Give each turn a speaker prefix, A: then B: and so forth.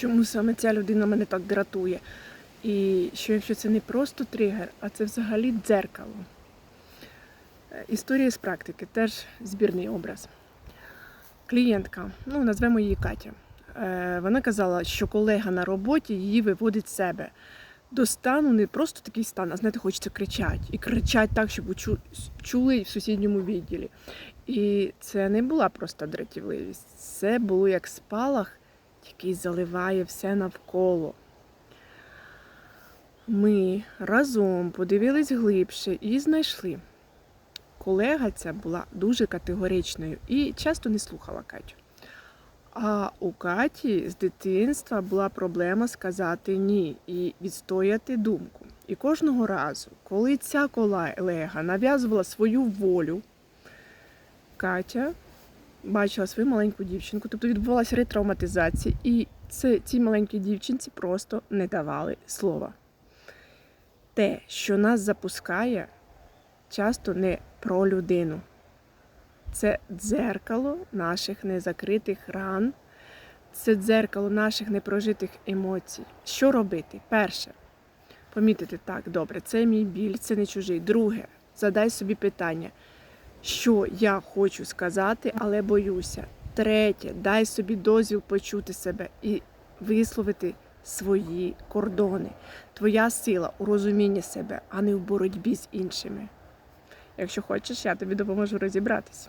A: чому саме ця людина мене так дратує. І що якщо це не просто тригер, а це взагалі дзеркало. Е, Історія з практики, теж збірний образ. Клієнтка, ну назвемо її Катя. Е, Вона казала, що колега на роботі її виводить з себе. До стану не просто такий стан, а знаєте, хочеться кричати. І кричать так, щоб чули в сусідньому відділі. І це не була просто дратівливість, це було як спалах, який заливає все навколо. Ми разом подивились глибше і знайшли. Колега ця була дуже категоричною і часто не слухала Катю. А у Каті з дитинства була проблема сказати ні і відстояти думку. І кожного разу, коли ця колега нав'язувала свою волю, Катя бачила свою маленьку дівчинку, тобто відбувалася ретравматизація, і це, цій маленькій дівчинці просто не давали слова. Те, що нас запускає, часто не про людину. Це дзеркало наших незакритих ран, це дзеркало наших непрожитих емоцій. Що робити? Перше, помітити так, добре, це мій біль, це не чужий. Друге, задай собі питання, що я хочу сказати, але боюся. Третє, дай собі дозвіл почути себе і висловити свої кордони. Твоя сила у розумінні себе, а не в боротьбі з іншими. Якщо хочеш, я тобі допоможу розібратися.